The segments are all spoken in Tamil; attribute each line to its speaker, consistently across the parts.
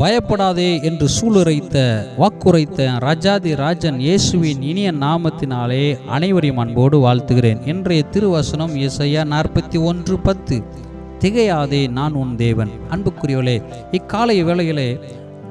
Speaker 1: பயப்படாதே என்று சூளுரைத்த வாக்குரைத்த ராஜாதி ராஜன் இயேசுவின் இனிய நாமத்தினாலே அனைவரையும் அன்போடு வாழ்த்துகிறேன். இன்றைய திருவசனம் இசையா நாற்பத்தி ஒன்று பத்து. திகையாதே நான் உன் தேவன். அன்புக்குரியவளே இக்காலை வேளையிலே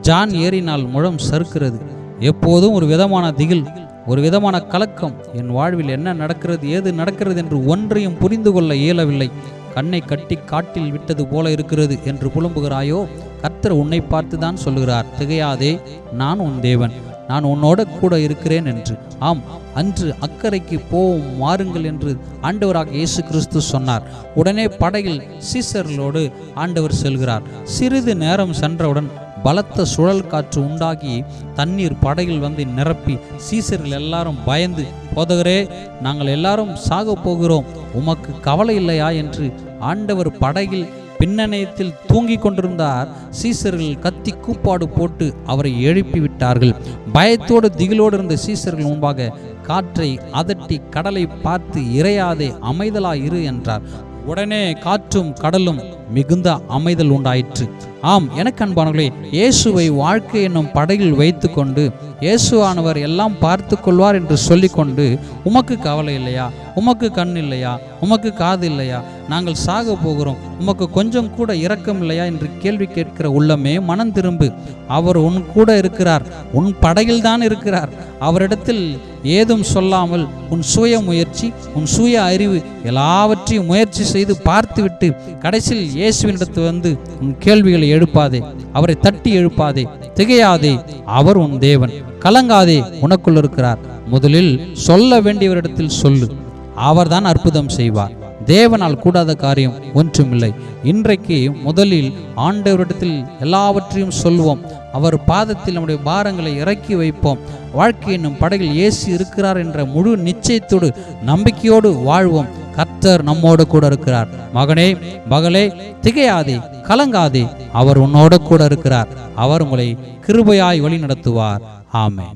Speaker 1: ஜான் ஏறினால் முழம் சறுக்கிறது. எப்போதும் ஒரு விதமான திகில் ஒரு விதமான கலக்கம். என் வாழ்வில் என்ன நடக்கிறது ஏது நடக்கிறது என்று ஒன்றையும் புரிந்து கொள்ள இயலவில்லை. கண்ணை கட்டி காட்டில் விட்டது போல இருக்கிறது என்று புலம்புகிறாயோ? கர்த்தர் உன்னை பார்த்து தான் சொல்லுகிறார். திகையாதே நான் உன் தேவன். நான் உன்னோட கூட இருக்கிறேன் என்று. ஆம் அன்று அக்கறைக்கு போவோம் மாறுங்கள் என்று ஆண்டவராக இயேசு கிறிஸ்து சொன்னார். உடனே படகில் சீசர்களோடு ஆண்டவர் செல்கிறார். சிறிது நேரம் சென்றவுடன் பலத்த சுழல் காற்று உண்டாகி தண்ணீர் படகில் வந்து நிரப்பி சீசர்கள் எல்லாரும் பயந்து போதகரே நாங்கள் எல்லாரும் சாக போகிறோம். உமக்கு கவலை இல்லையா என்று ஆண்டவர் படகில் பின்னணையத்தில் தூங்கிக் கொண்டிருந்தார். சீசர்கள் கத்தி கூப்பாடு போட்டு அவரை எழுப்பி விட்டார்கள் பயத்தோடு திகிலோடு இருந்த சீசர்கள் முன்பாக காற்றை அதட்டி கடலை பார்த்து இறையாதே அமைதலாயிரு என்றார். உடனே காற்றும் கடலும் மிகுந்த அமைதல் உண்டாயிற்று. ஆம் எனக்கு அன்பானவர்களே இயேசுவை வாழ்க்கை என்னும் படகில் வைத்துக்கொண்டு இயேசுவானவர் எல்லாம் பார்த்து கொள்வார் என்று சொல்லிக்கொண்டு உமக்கு கவலை இல்லையா? உமக்கு கண் இல்லையா? உமக்கு காது இல்லையா? நாங்கள் சாக போகிறோம். உமக்கு கொஞ்சம் கூட இரக்கம் இல்லையா? என்று கேள்வி கேட்கிற உள்ளமே மனம் திரும்பு. அவர் உன் கூட இருக்கிறார். உன் படையில் தான் இருக்கிறார். அவரிடத்தில் ஏதும் சொல்லாமல் உன் சுய முயற்சி உன் சுய அறிவு எல்லாவற்றையும் முயற்சி செய்து பார்த்துவிட்டு கடைசியில் இயேசுவினிடத்து வந்து உன் கேள்விகளை எழுப்பாதே அவரை தட்டி எழுப்பாதே. திகையாதே அவர் உன் தேவன். கலங்காதே உனக்குள் இருக்கிறார். முதலில் சொல்ல வேண்டியவரிடத்தில் சொல்லு. அவர்தான் அற்புதம் செய்வார். தேவனால் கூடாத காரியம் ஒன்றுமில்லை. இன்றைக்கு முதலில் ஆண்டவரிடத்தில் எல்லாவற்றையும் சொல்வோம். அவர் பாதத்தில் நம்முடைய பாரங்களை இறக்கி வைப்போம். வாழ்க்கை என்னும் படகில் இயேசு இருக்கிறார் என்ற முழு நிச்சயத்தோடு நம்பிக்கையோடு வாழ்வோம். கர்த்தர் நம்மோடு கூட இருக்கிறார். மகனே மகளே திகையாதே கலங்காதே அவர் உன்னோடு கூட இருக்கிறார். அவர் உங்களை கிருபையாய் வழி நடத்துவார் ஆமே